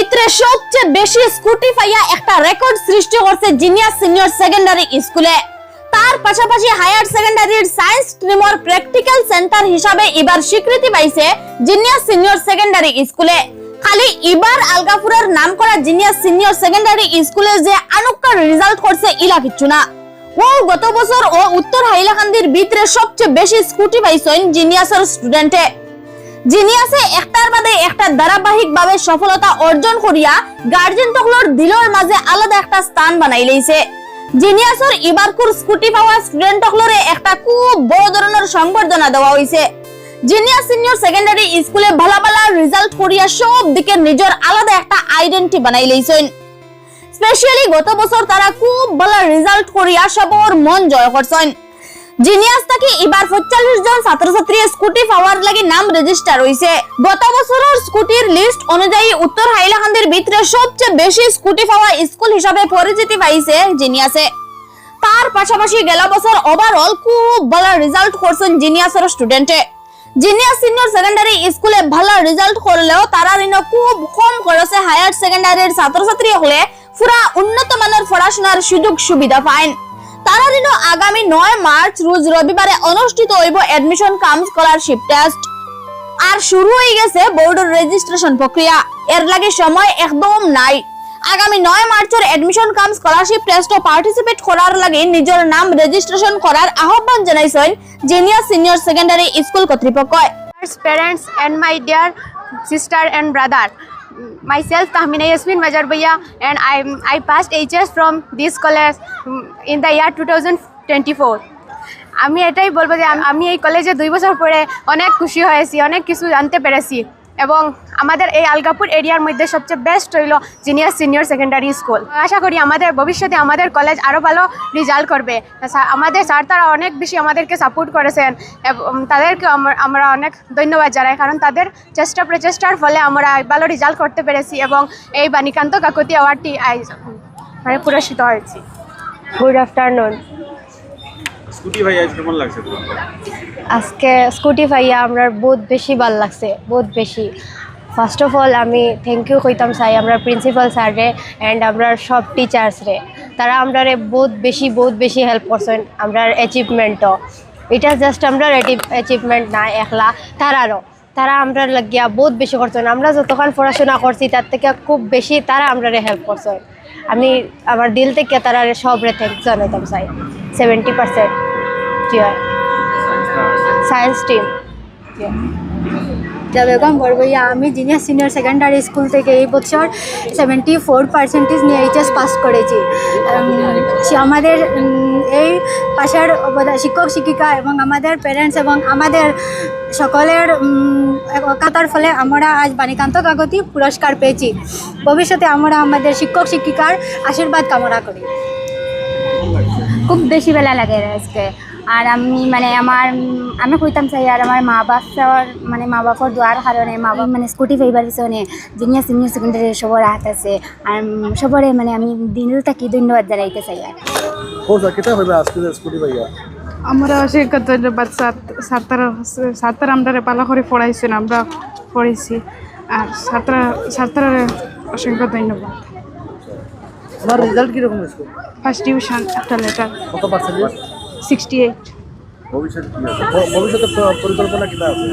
ভিতরে সবচেয়ে বেশি স্কুটি পাইয়া একটা রেকর্ড সৃষ্টি করছে জিনিয়াস সিনিয়র সেকেন্ডারি স্কুলে। তার পাশাপাশি হায়ার সেকেন্ডারির সায়েন্স স্ট্রিমর প্র্যাকটিক্যাল সেন্টার হিসাবে এবার স্বীকৃতি পাইছে জিনিয়াস সিনিয়র সেকেন্ডারি স্কুলে। খালি এবার আলগাপুরের নাম করা জিনিয়াস সিনিয়র সেকেন্ডারি স্কুলে যে আনুক্কার রেজাল্ট করছে, ইলা কিচ্ছু না। ও গত বছর ও উত্তর হাইলাকান্দির ভিতরে সবচেয়ে বেশি স্কুটি পাইছেন জিনিয়াসের স্টুডেন্টে জিনিয়াসে একটার বাদে একটা ধারাবাহিক ভাবে সফলতা অর্জন করিয়া গার্জেন তকলর দিলর মাঝে আলাদা একটা স্থান বানাই লইছে জিনিয়াসের ইবারকুর স্কুটি পাওয়া স্টুডেন্ট তকলরে একটা খুব বড় ধরনের সংবর্ধনা দেওয়া হইছে জিনিয়াস সিনিয়র সেকেন্ডারি স্কুলে ভালো ভালো রেজাল্ট করিয়া সব দিকে নিজের আলাদা একটা আইডেন্টি বানাই লইছেন স্পেশালি গত বছর তারা খুব ভালো রেজাল্ট করিয়া সবর মন জয় করছেন জিনিয়াস থেকে এবার 45 জন ছাত্রছাত্রী স্কুটি পাওয়ার লাগি নাম রেজিস্টার হইছে। গত বছরের স্কুটির লিস্ট অনুযায়ী উত্তর হাইলাকান্দির ভিতরে সবচেয়ে বেশি স্কুটি পাওয়া স্কুল হিসাবে পরিচিতি পাইছে জিনিয়াসে তার পাশাপাশি গেল বছর ওভারঅল খুব ভালো রেজাল্ট করছেন জিনিয়াসের স্টুডেন্টে জিনিয়াস সিনিয়র সেকেন্ডারি স্কুলে ভালো রেজাল্ট করলেও তারা ঋণ খুব কম খরচে হায়ার সেকেন্ডারির ছাত্রছাত্রী হলে পুরা উন্নত মানের পড়াশোনার সুযোগ সুবিধা পায়। তারা ঋণ আগামী নয় মার্চ রোজ রবিবারে অনুষ্ঠিত হইব এডমিশন কাম স্কলারশিপ টেস্ট আর শুরু হয়ে গেছে বোর্ডের রেজিস্ট্রেশন প্রক্রিয়া। এর লাগে সময় একদম নাই। আগামী নয় মার্চের admission cum scholarship test participate করার লাগে নিজের নাম রেজিস্ট্রেশন করার আহ্বান জানাইছেন জিনিয়ার সিনিয়র সেকেন্ডারি স্কুল কর্তৃপক্ষ parents and my dear sister and brother. Myself, Tahmina Yasmin Majarbaya, and I, I passed HS from this college mm, in the year 2024. আমি এটাই বলব যে আমি এই কলেজে দুই বছর পরে অনেক খুশি হয়েছি অনেক কিছু জানতে পেরেছি এবং আমাদের এই আলগাপুর এরিয়ার মধ্যে সবচেয়ে বেস্ট হইল জিনিয়ার সিনিয়র সেকেন্ডারি স্কুল আশা করি আমাদের ভবিষ্যতে আমাদের কলেজ আরও ভালো রেজাল্ট করবে। আমাদের স্যার তারা অনেক বেশি আমাদেরকে সাপোর্ট করেছেন এবং তাদেরকে আমরা- অনেক ধন্যবাদ জানাই কারণ তাদের চেষ্টা প্রচেষ্টার ফলে আমরা ভালো রেজাল্ট করতে পেরেছি এবং এই বাণীকান্ত কাকতি অ্যাওয়ার্ডটি মানে পুরস্কৃত হয়েছি। গুড আফটারনুন স্কুটি ভাই আজ কেমন লাগছে আজকে স্কুটি ভাইয়া আমরা বহুত বেশি ভালো লাগছে বহুত বেশি। ফার্স্ট অফ অল আমি থ্যাংক ইউ কইতাম চাই আমরা প্রিন্সিপাল স্যারে অ্যান্ড আমরা সব টিচার্স রে তারা আমরা বহুত বেশি বহুত বেশি হেল্প করছেন আমরা অ্যাচিভমেন্টও এটা জাস্ট আমরা অ্যাচিভমেন্ট না একলা তারারও। তারা আমরা লাগিয়া বহুত বেশি করছেন। আমরা যতক্ষণ পড়াশোনা করছি তার থেকে খুব বেশি তারা আমরা হেল্প করছেন। আমি আমার দিল থেকে তারা সবরে থ্যাংক জানাইতাম চাই সেভেন্টি পার্সেন্ট কি হয় সায়েন্স টিম যা বেগম বরবইয়া আমি জিনিয়ার সিনিয়র সেকেন্ডারি স্কুল থেকে এই বছর সেভেন্টি ফোর পার্সেন্টেজ নিয়ে এইচএস পাস করেছি। আমাদের এই পাশের শিক্ষক, শিক্ষিকা এবং আমাদের প্যারেন্টস এবং আমাদের সকলের কাতার ফলে আমরা আজ বাণীকান্ত কাগতি পুরস্কার পেয়েছি। ভবিষ্যতে আমরা আমাদের শিক্ষক, শিক্ষিকার আশীর্বাদ কামনা করি। খুব বেশি বেলা লাগে আজকে। আর আমি মানে আমার, আমি কইতাম চাই আর আমার মা বাবার মানে মা বাবার দোয়ার কারণে মা বাবা মানে স্কুটি পাইবার পিছনে জুনিয়র সিনিয়র সেকেন্ডারি সবার হাত আছে। আর সবরে মানে আমি দিন থাকি ধন্যবাদ জানাইতে চাই আর আমরা অসংখ্য ধন্যবাদ স্যার স্যার স্যার আমরা পালা করে পড়াইছেন আমরা পড়েছি। আর ছাত্র ছাত্ররা অসংখ্য ধন্যবাদ। তোমার রেজাল্ট কীরকম হয়েছে? ফার্স্ট ডিভিশন একটা লেটার কত পার্সেন্টেজ সিক্সটি এইট ভবিষ্যৎ কি আছে? ভ- ভবিষ্যতে প- পরিকল্পনা কিটা আছে?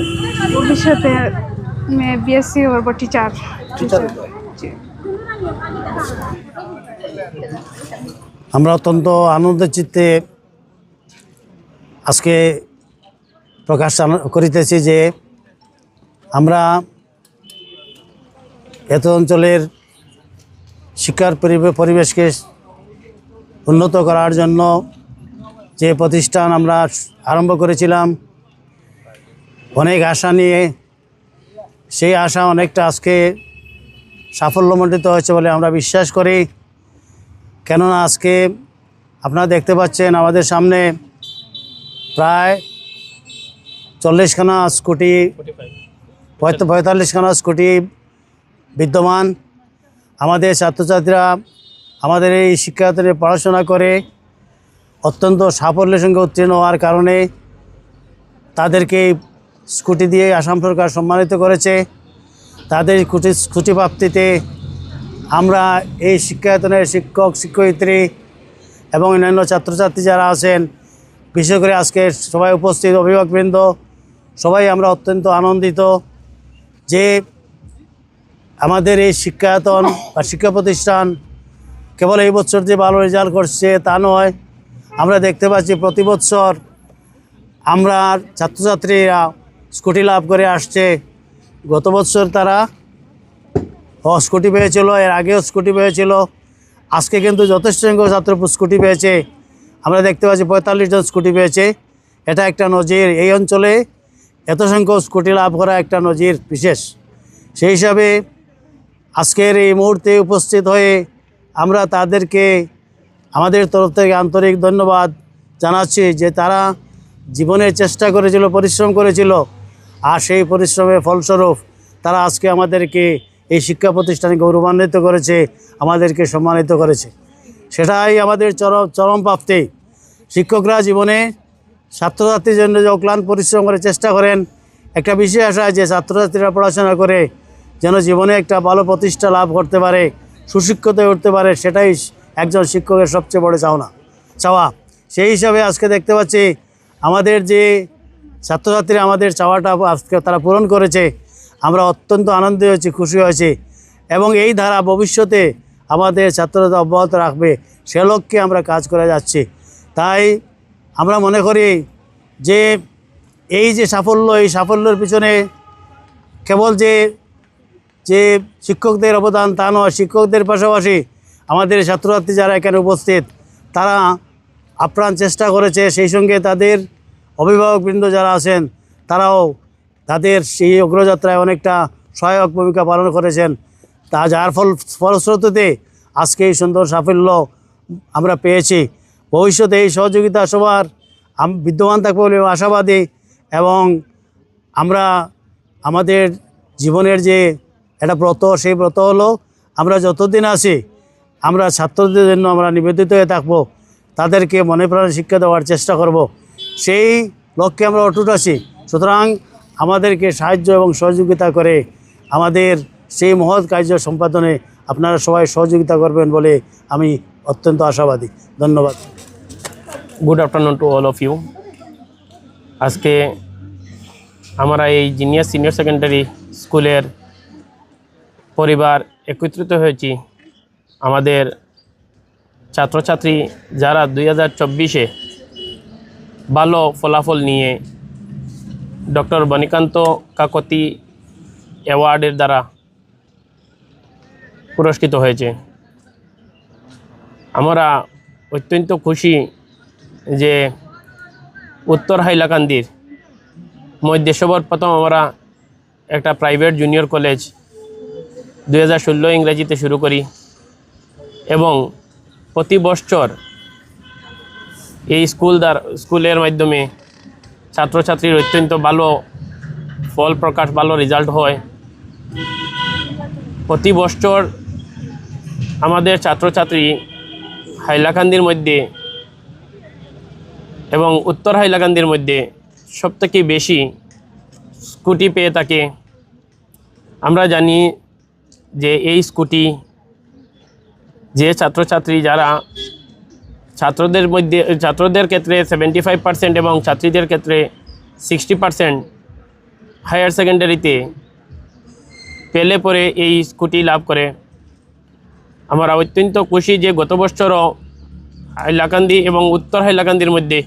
ভবিষ্যতে বিএসসি করব টিচার টিচার আমরা অত্যন্ত আনন্দের চিত্তে আজকে প্রকাশ করিতেছি যে আমরা এত অঞ্চলের শিক্ষার পরিবেশকে উন্নত করার জন্য যে প্রতিষ্ঠান আমরা আরম্ভ করেছিলাম, অনেক আশা নিয়ে, সেই আশা অনেকটা আজকে সাফল্যমণ্ডিত হয়েছে বলে আমরা বিশ্বাস করি। কেননা আজকে আপনারা দেখতে পাচ্ছেন আমাদের সামনে প্রায় চল্লিশখানা স্কুটি পঁয়ত- পঁয়তাল্লিশখানা স্কুটি বিদ্যমান। আমাদের ছাত্রছাত্রীরা আমাদের এই শিক্ষার্থীরা পড়াশোনা করে অত্যন্ত সাফল্যের সঙ্গে উত্তীর্ণ হওয়ার কারণে তাদেরকে স্কুটি দিয়ে আসাম সরকার সম্মানিত করেছে। তাদের স্কুটি স্কুটি প্রাপ্তিতে আমরা এই শিক্ষায়তনের শিক্ষক শিক্ষয়িত্রী এবং অন্যান্য ছাত্রছাত্রী যারা আছেন বিশেষ করে আজকে সবাই উপস্থিত, অভিভাবকবৃন্দ, সবাই আমরা অত্যন্ত আনন্দিত যে আমাদের এই শিক্ষায়তন বা শিক্ষা প্রতিষ্ঠান কেবল এই বছর যে ভালো রেজাল্ট করছে তা নয়, আমরা দেখতে পাচ্ছি প্রতি বছর আমরা ছাত্রছাত্রীরা স্কুটি লাভ করে আসছে। গত বছর তারা স্কুটি পেয়েছিল, এর আগেও স্কুটি পেয়েছিল, আজকে কিন্তু যথেষ্ট সংখ্যক ছাত্র স্কুটি পেয়েছে। আমরা দেখতে পাচ্ছি পঁয়তাল্লিশ জন স্কুটি পেয়েছে। এটা একটা নজির। এই অঞ্চলে এত সংখ্যক স্কুটি লাভ করা একটা নজির বিশেষ। সেই হিসাবে আজকের এই মুহূর্তে উপস্থিত হয়ে আমরা তাদেরকে আমাদের তরফ থেকে আন্তরিক ধন্যবাদ জানাচ্ছি যে তারা জীবনের চেষ্টা করেছিল, পরিশ্রম করেছিল আর সেই পরিশ্রমের ফলস্বরূপ তারা আজকে আমাদেরকে এই শিক্ষা প্রতিষ্ঠানে গৌরবান্বিত করেছে, আমাদেরকে সম্মানিত করেছে। সেটাই আমাদের চরম চরম প্রাপ্তি। শিক্ষকরা জীবনে ছাত্রছাত্রীর জন্য যে অক্লান্ত পরিশ্রম করে চেষ্টা করেন, একটা বিষয় আসা যে ছাত্রছাত্রীরা পড়াশোনা করে যেন জীবনে একটা ভালো প্রতিষ্ঠা লাভ করতে পারে, সুশিক্ষিত হয়ে উঠতে পারে, সেটাই একজন শিক্ষকের সবচেয়ে বড় চাওনা। চাওয়া। সেই হিসাবে আজকে দেখতে পাচ্ছি আমাদের যে ছাত্রছাত্রীরা আমাদের চাওয়াটা আজকে তারা পূরণ করেছে, আমরা অত্যন্ত আনন্দিত হয়েছি, খুশি হয়েছি এবং এই ধারা ভবিষ্যতে আমাদের ছাত্ররা অব্যাহত রাখবে, সে লক্ষ্যে আমরা কাজ করে যাচ্ছি। তাই আমরা মনে করি যে এই যে সাফল্য, এই সাফল্যের পিছনে কেবল যে যে শিক্ষকদের অবদান তা নয়, শিক্ষকদের পাশাপাশি আমাদের ছাত্রছাত্রী যারা এখানে উপস্থিত, তারা আপ্রাণ চেষ্টা করেছে। সেই সঙ্গে তাদের অভিভাবকবৃন্দ যারা আছেন, তারাও তাদের সেই অগ্রযাত্রায় অনেকটা সহায়ক ভূমিকা পালন করেছেন। তা যার ফল ফলশ্রুতিতে আজকে এই সুন্দর সাফল্য আমরা পেয়েছি। ভবিষ্যতে এই সহযোগিতা সবার। বিদ্যমান থাকবে বলে আশাবাদী এবং আমরা আমাদের জীবনের যে একটা ব্রত, সেই ব্রত হলো আমরা যতদিন আছি, আমরা ছাত্রদের জন্য আমরা নিবেদিত হয়ে থাকব। তাদেরকে মনে প্রাণে শিক্ষা দেওয়ার চেষ্টা করব। সেই লক্ষ্যে আমরা অটুট আছি। সুতরাং আমাদেরকে সাহায্য এবং সহযোগিতা করে আমাদের সেই মহৎ কার্য সম্পাদনে আপনারা সবাই সহযোগিতা করবেন বলে আমি অত্যন্ত আশাবাদী। ধন্যবাদ। Good afternoon to all of you আজকে আমরা এই জিনিয়ার সিনিয়র সেকেন্ডারি স্কুলের পরিবার একত্রিত হয়েছি। আমাদের ছাত্রছাত্রী যারা দুই হাজার চব্বিশে ভালো ফলাফল নিয়ে ডক্টর বনিকান্ত কাকতি অ্যাওয়ার্ডের দ্বারা পুরস্কৃত হয়েছে। আমরা অত্যন্ত খুশি যে উত্তর হাইলাকান্দির মধ্যে সবার প্রথম আমরা একটা প্রাইভেট জুনিয়র কলেজ দুই হাজার ষোলো ইংরেজিতে শুরু করি এবং প্রতি বছর এই স্কুল দ্বার, স্কুলের মাধ্যমে ছাত্রছাত্রীর অত্যন্ত ভালো ফল প্রকাশ, ভালো রেজাল্ট হয়। প্রতি বছর আমাদের ছাত্রছাত্রী হাইলাকান্দির মধ্যে এবং উত্তর হাইলাকান্দির মধ্যে সবথেকে বেশি স্কুটি পেয়ে থাকে। আমরা জানি যে এই স্কুটি যে ছাত্রছাত্রী যারা ছাত্রদের মধ্যে, ছাত্রদের ক্ষেত্রে সেভেন্টি ফাইভ পার্সেন্ট এবং ছাত্রীদের ক্ষেত্রে সিক্সটি পার্সেন্ট হায়ার সেকেন্ডারিতে পেলে পরে এই স্কুটি লাভ করে। আমরা অত্যন্ত খুশি যে গত বছরও হাইলাকান্দি এবং উত্তর হাইলাকান্দির মধ্যে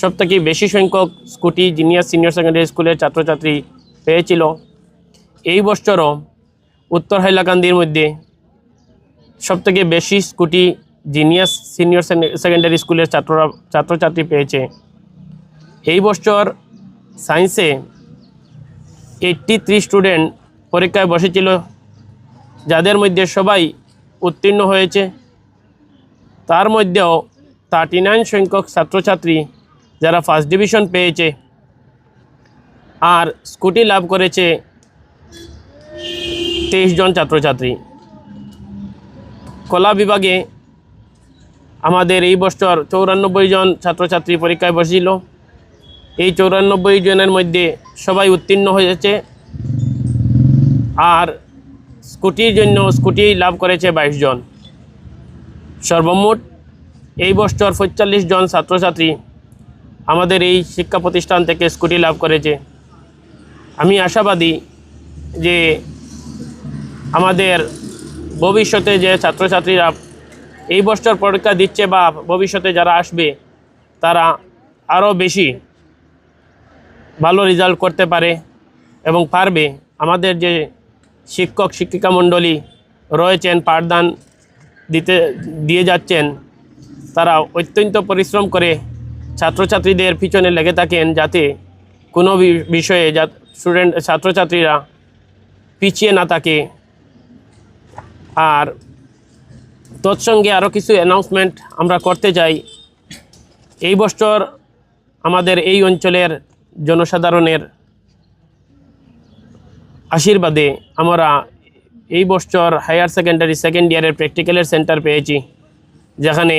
সবথেকে বেশি সংখ্যক স্কুটি জিনিয়ার সিনিয়র সেকেন্ডারি স্কুলের ছাত্রছাত্রী পেয়েছিল। এই বছরও উত্তর হাইলাকান্দির মধ্যে সবথেকে বেশি স্কুটি জিনিয়াস সিনিয়র সেকেন্ডারি স্কুলের ছাত্ররা ছাত্রছাত্রী পেয়েছে। এই বছর সায়েন্সে এইট্টি থ্রি স্টুডেন্ট পরীক্ষায় বসেছিল, যাদের মধ্যে সবাই উত্তীর্ণ হয়েছে। তার মধ্যেও থার্টি নাইন সংখ্যক ছাত্রছাত্রী যারা ফার্স্ট ডিভিশন পেয়েছে আর স্কুটি লাভ করেছে তেইশ জন ছাত্রছাত্রী। কলা বিভাগে আমাদের এই বছর চৌরানব্বই জন ছাত্রছাত্রী পরীক্ষায় বসেছিল। এই চৌরানব্বই জনের মধ্যে সবাই উত্তীর্ণ হয়েছে। আর স্কুটির জন্য স্কুটি লাভ করেছে বাইশ জন। সর্বমোট এই বছর পঁয়তাল্লিশ জন ছাত্রছাত্রী আমাদের এই শিক্ষা প্রতিষ্ঠান থেকে স্কুটি লাভ করেছে। আমি আশাবাদী যে আমাদের ভবিষ্যতে যে ছাত্রছাত্রীরা এই বছর পরীক্ষা দিচ্ছে বা ভবিষ্যতে যারা আসবে, তারা আরও বেশি ভালো রেজাল্ট করতে পারে এবং পারবে। আমাদের যে শিক্ষক শিক্ষিকা মণ্ডলী রয়েছেন, পাঠদান দিতে, দিয়ে যাচ্ছেন। তারা অত্যন্ত পরিশ্রম করে ছাত্রছাত্রীদের পিছনে লেগে থাকেন যাতে কোনো বিষয়ে যা স্টুডেন্ট ছাত্রছাত্রীরা পিছিয়ে না থাকে। আর তৎসঙ্গে আরও কিছু অ্যানাউন্সমেন্ট আমরা করতে চাই। এই বছর আমাদের এই অঞ্চলের জনসাধারণের আশীর্বাদে আমরা এই বছর হায়ার সেকেন্ডারি সেকেন্ড ইয়ারের প্র্যাকটিক্যালের সেন্টার পেয়েছি, যেখানে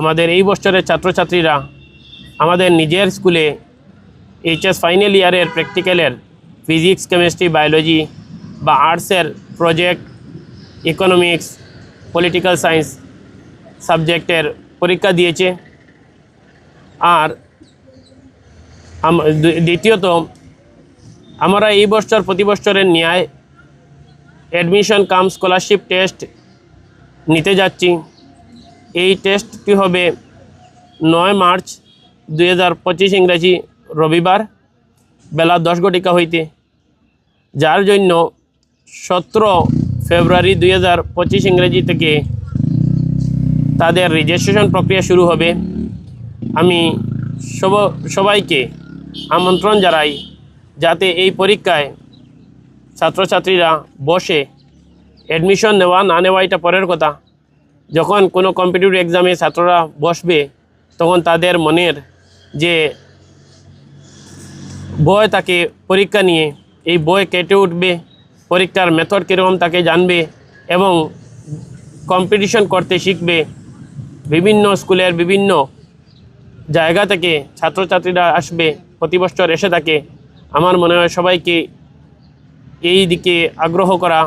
আমাদের এই বছরের ছাত্রছাত্রীরা আমাদের নিজের স্কুলে এইচএস ফাইনাল ইয়ারের প্র্যাকটিক্যালের ফিজিক্স, কেমিস্ট্রি, বায়োলজি বা আর্টসের প্রজেক্ট, ইকোনমিক্স, পলিটিক্যাল সায়েন্স সাবজেক্টের পরীক্ষা দিয়েছে। আর দ্বিতীয়ত আমরা এই বছর, প্রতি বছরের ন্যায় অ্যাডমিশন কাম স্কলারশিপ টেস্ট নিতে যাচ্ছি। এই টেস্টটি হবে নয় মার্চ দুই হাজার পঁচিশ ইংরাজি রবিবার বেলা দশ ঘটিকা হইতে। যার জন্য সতেরো ফেব্রুয়ারি দুই হাজার পঁচিশ ইংরেজি থেকে তাদের রেজিস্ট্রেশন প্রক্রিয়া শুরু হবে। আমি সব, সবাইকে আমন্ত্রণ জানাই। যাতে এই পরীক্ষায় ছাত্রছাত্রীরা বসে অ্যাডমিশন নেওয়া, না নেওয়া এটা পরের কথা। যখন কোনো কম্পিটিটিভ এক্সামে ছাত্ররা বসবে, তখন তাদের মনের যে বয় তাকে পরীক্ষা নিয়ে, এই বই কেটে উঠবে, পরীক্ষার মেথড কীরকম তাকে জানবে এবং কম্পিটিশন করতে শিখবে। বিভিন্ন স্কুলের বিভিন্ন জায়গা থেকে ছাত্রছাত্রীরা আসবে, প্রতি বছর এসে থাকে। আমার মনে হয় সবাইকে এই দিকে আগ্রহ করা,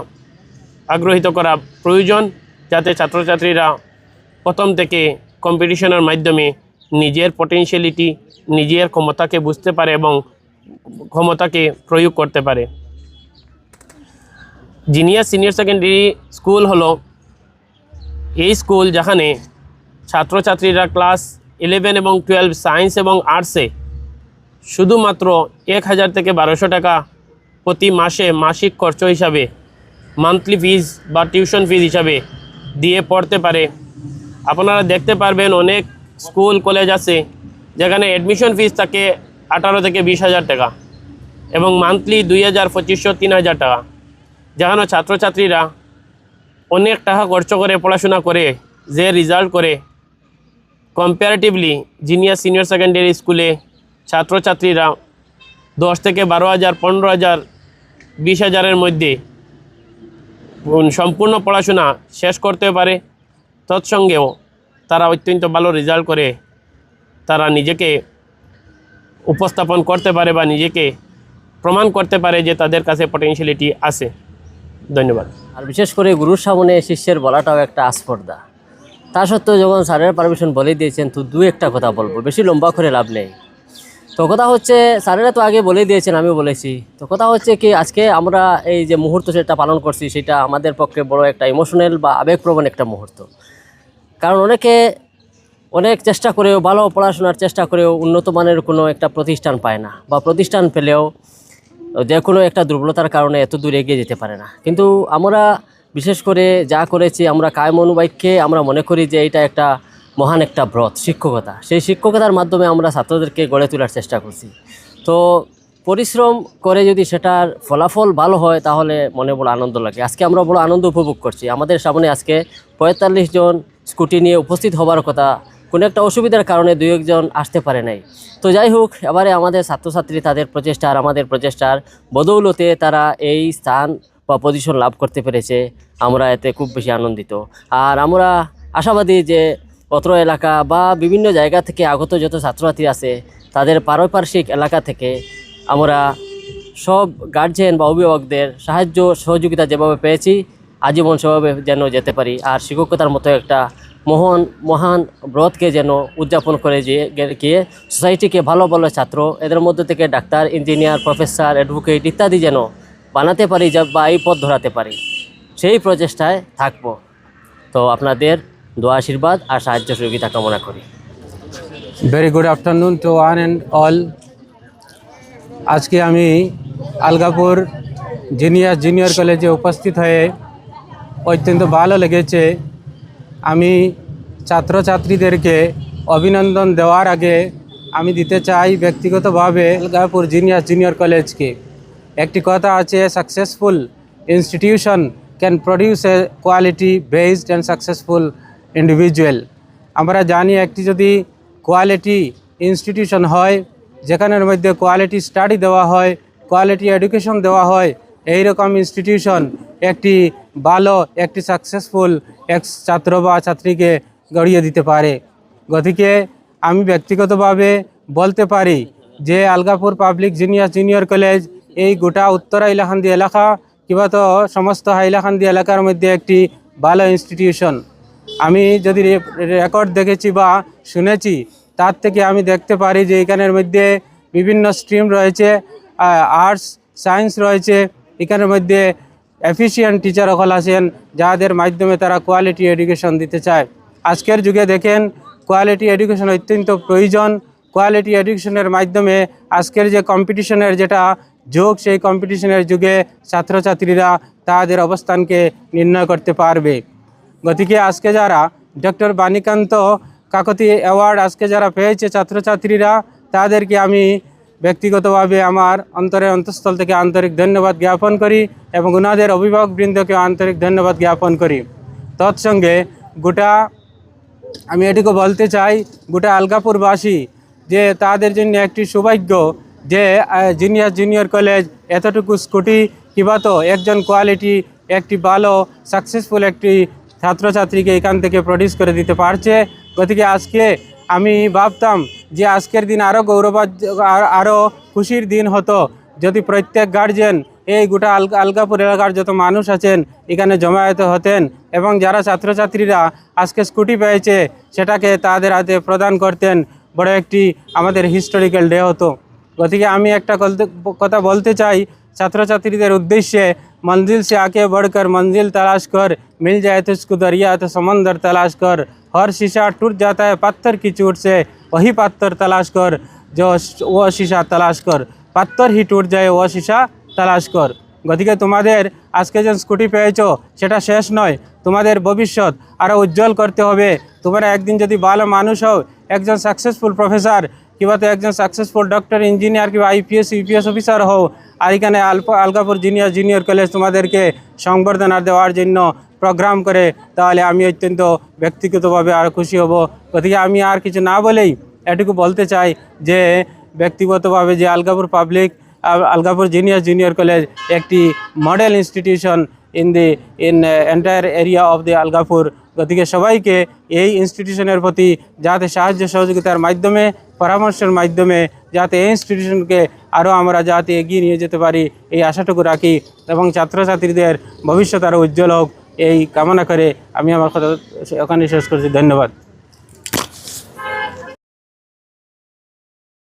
আগ্রহিত করা প্রয়োজন যাতে ছাত্রছাত্রীরা প্রথম থেকে কম্পিটিশনের মাধ্যমে নিজের পটেনশিয়ালিটি নিজের ক্ষমতাকে বুঝতে পারে এবং ক্ষমতাকে প্রয়োগ করতে পারে। জিনিয়ার সিনিয়র সেকেন্ডারি স্কুল হলো এই স্কুল যেখানে ছাত্রছাত্রীরা ক্লাস ইলেভেন এবং টুয়েলভ সায়েন্স এবং আর্টসে শুধুমাত্র এক হাজার থেকে বারোশো টাকা প্রতি মাসে মাসিক খরচ হিসাবে মান্থলি ফিজ বা টিউশন ফিজ হিসাবে দিয়ে পড়তে পারে। আপনারা দেখতে পারবেন অনেক স্কুল কলেজ আছে, যেখানে অ্যাডমিশন ফিজ থাকে আঠারো থেকে বিশ হাজার টাকা এবং মান্থলি দুই হাজার, পঁচিশশো, তিন হাজার টাকা, যেখানে ছাত্রছাত্রীরা অনেক টাকা খরচ করে, পড়াশোনা করে, যে রেজাল্ট করে। কম্পারেটিভলি জিনিয়ার সিনিয়র সেকেন্ডারি স্কুলে ছাত্রছাত্রীরা দশ থেকে বারো হাজার, পনেরো হাজার, বিশ হাজারের মধ্যে সম্পূর্ণ পড়াশোনা শেষ করতে পারে। তৎসঙ্গেও তারা অত্যন্ত ভালো রেজাল্ট করে। তারা নিজেকে উপস্থাপন করতে পারে বা নিজেকে প্রমাণ করতে পারে যে তাদের কাছে পটেনশিয়ালিটি আছে। ধন্যবাদ। আর বিশেষ করে গুরুর সামনে শিষ্যের বলাটাও একটা আস্পর্ধা। তা সত্ত্বেও যখন স্যারের পারমিশন বলে দিয়েছেন, তো দু একটা কথা বলব। বেশি লম্বা করে লাভ নেই। তো কথা হচ্ছে, স্যারেরা তো আগে বলে দিয়েছেন, আমিও বলেছি। তো কথা হচ্ছে কি, আজকে আমরা এই যে মুহূর্ত সেটা পালন করছি, সেটা আমাদের পক্ষে বড় একটা ইমোশনাল বা আবেগপ্রবণ একটা মুহূর্ত। কারণ অনেকে অনেক চেষ্টা করেও, ভালো পড়াশোনার চেষ্টা করেও উন্নত মানের কোনো একটা প্রতিষ্ঠান পায় না বা প্রতিষ্ঠান পেলেও যে কোনো একটা দুর্বলতার কারণে এত দূর এগিয়ে যেতে পারে না। কিন্তু আমরা বিশেষ করে যা করেছি, আমরা কায়ম অনুবাক্যে আমরা মনে করি যে এটা একটা মহান একটা ব্রত, শিক্ষকতা। সেই শিক্ষকতার মাধ্যমে আমরা ছাত্রদেরকে গড়ে তোলার চেষ্টা করছি। তো পরিশ্রম করে যদি সেটার ফলাফল ভালো হয়, তাহলে মনে বড় আনন্দ লাগে। আজকে আমরা বড় আনন্দ উপভোগ করছি। আমাদের সামনে আজকে পঁয়তাল্লিশ জন স্কুটি নিয়ে উপস্থিত হবার কথা, কোনো একটা অসুবিধার কারণে দু একজন আসতে পারে নাই। তো যাই হোক, এবারে আমাদের ছাত্রছাত্রী তাদের প্রচেষ্টা আর আমাদের প্রচেষ্টার বদৌলতে তারা এই স্থান বা পজিশন লাভ করতে পেরেছে। আমরা এতে খুব বেশি আনন্দিত। আর আমরা আশাবাদী যে অত্র এলাকা বা বিভিন্ন জায়গা থেকে আগত যত ছাত্রছাত্রী আছে, তাদের পারিপার্শ্বিক এলাকা থেকে আমরা সব গার্জেন বা অভিভাবকদের সাহায্য সহযোগিতা যেভাবে পেয়েছি, আজীবন সেভাবে যেন যেতে পারি। আর শিক্ষকতার মতো একটা মহান মহান ব্রতকে যেন উদযাপন করে গিয়ে সোসাইটিকে ভালো ভালো ছাত্র, এদের মধ্যে থেকে ডাক্তার ইঞ্জিনিয়ার প্রফেসর অ্যাডভোকেট ইত্যাদি যেন বানাতে পারি, যা বা এই পথ ধরাতে পারি। সেই প্রচেষ্টায় থাকব। তো আপনাদের দোয়া, আশীর্বাদ আর সাহায্য সহযোগিতা কামনা করি। Very good afternoon to one and all আজকে আমি আলগাপুর জিনিয়াস জুনিয়র কলেজে উপস্থিত হয়ে অত্যন্ত ভালো লেগেছে। আমি ছাত্রছাত্রীদেরকে অভিনন্দন দেওয়ার আগে আমি দিতে চাই ব্যক্তিগতভাবে আলগাপুর জিনিয়াস জুনিয়র কলেজকে একটি কথা আছে successful institution can produce a quality based and successful individual আমরা জানি একটি যদি কোয়ালিটি ইনস্টিটিউশন হয়, যেখানের মধ্যে কোয়ালিটি স্টাডি দেওয়া হয় কোয়ালিটি এডুকেশন দেওয়া হয় এই রকম ইনস্টিটিউশন একটি ভালো, একটি সাকসেসফুল এক ছাত্র বা ছাত্রীকে গড়িয়ে দিতে পারে। গতিকে আমি ব্যক্তিগতভাবে বলতে পারি যে Alagapur public junior junior college, এই গোটা উত্তরা ইলাকান্দি এলাকা, কিংবা তো সমস্ত হাইলাকান্দি এলাকার মধ্যে একটি ভালো ইনস্টিটিউশন আমি যদি রেকর্ড দেখেছি বা শুনেছি, তার থেকে আমি দেখতে পারি যে এখানের মধ্যে বিভিন্ন স্ট্রিম রয়েছে আর্টস, সায়েন্স রয়েছে, এখানের মধ্যে এফিসিয়েন্ট টিচার সকল আছেন যাদের মাধ্যমে তারা কোয়ালিটি এডুকেশন দিতে চায়। আজকের যুগে দেখেন, কোয়ালিটি এডুকেশন অত্যন্ত প্রয়োজন। কোয়ালিটি এডুকেশনের মাধ্যমে আজকের যে কম্পিটিশনের যেটা যোগ, সেই কম্পিটিশনের যুগে ছাত্রছাত্রীরা তাদের অবস্থানকে নির্ণয় করতে পারবে। গতিকে আজকে যারা ডক্টর বাণীকান্ত কাকতি অ্যাওয়ার্ড আজকে যারা পেয়েছে, ছাত্রছাত্রীরা, তাদেরকে আমি ব্যক্তিগতভাবে আমার অন্তরের অন্তঃস্থল থেকে আন্তরিক ধন্যবাদ জ্ঞাপন করি এবং ওনাদের অভিভাবকবৃন্দকে আন্তরিক ধন্যবাদ জ্ঞাপন করি। তৎসঙ্গে গোটা, আমি এটুকু বলতে চাই, গোটা আলগাপুরবাসী যে তাদের জন্য একটি সৌভাগ্য যে জুনিয়র জুনিয়র কলেজ এতটুকু স্কুটি, কিংবা তো একজন কোয়ালিটি একটি ভালো সাকসেসফুল একটি ছাত্রছাত্রীকে এখান থেকে প্রডিউস করে দিতে পারছে। গতিকে আজকে আমি ভাবতাম যে আজকের দিন আরও গৌরব আরও খুশির দিন হতো। যদি প্রত্যেক গার্জেন এই গোটা আল, আলগাপুর এলাকার যত মানুষ আছেন, এখানে জমায়েত হতেন এবং যারা ছাত্রছাত্রীরা আজকে স্কুটি পেয়েছে, সেটাকে তাদের হাতে প্রদান করতেন, বড় একটি আমাদের হিস্টোরিক্যাল ডে হতো। গতিকে আমি একটা কথা বলতে চাই ছাত্রছাত্রীদের উদ্দেশ্যে मंजिल से आके बढ़कर मंजिल तलाश कर मिल जाए तो उसको दरिया तो समंदर तलाश कर हर शीशा टूट जाता है पत्थर की चोट से वही पत्थर तलाश कर जो वो शीशा तलाश कर पत्थर ही टूट যায় ও शीशा তালাশ কর গতিকে তোমাদের আজকে যে স্কুটি পেয়েছো সেটা শেষ নয় তোমাদের ভবিষ্যৎ আরও উজ্জ্বল করতে হবে তোমরা একদিন যদি ভালো মানুষ হও একজন সাকসেসফুল প্রফেসর কিংবা তো একজন সাকসেসফুল ডক্টর ইঞ্জিনিয়ার কিংবা আইপিএস ইউপিএস অফিসার হও, আর এখানে আলপ আলগাপুর জুনিয়র জুনিয়র কলেজ তোমাদেরকে সংবর্ধনা দেওয়ার জন্য প্রোগ্রাম করে, তাহলে আমি অত্যন্ত ব্যক্তিগতভাবে আর খুশি হব। গতিকে আমি আর কিছু না বলেই এটুকু বলতে চাই যে, ব্যক্তিগতভাবে যে Alagapur public Alagapur junior junior college একটি model institution in the in entire area of the Alagapur গতিকে সবাইকে এই ইনস্টিটিউশনের প্রতি যাতে সাহায্য সহযোগিতার মাধ্যমে, পরামর্শের মাধ্যমে যাতে এই ইনস্টিটিউশনকে আরও আমরা যাতে এগিয়ে নিয়ে যেতে পারি, এই আশাটুকু রাখি এবং ছাত্রছাত্রীদের ভবিষ্যৎ আরও উজ্জ্বল হোক, এই কামনা করে আমি আমার কথা ওখানে শেষ করছি। ধন্যবাদ।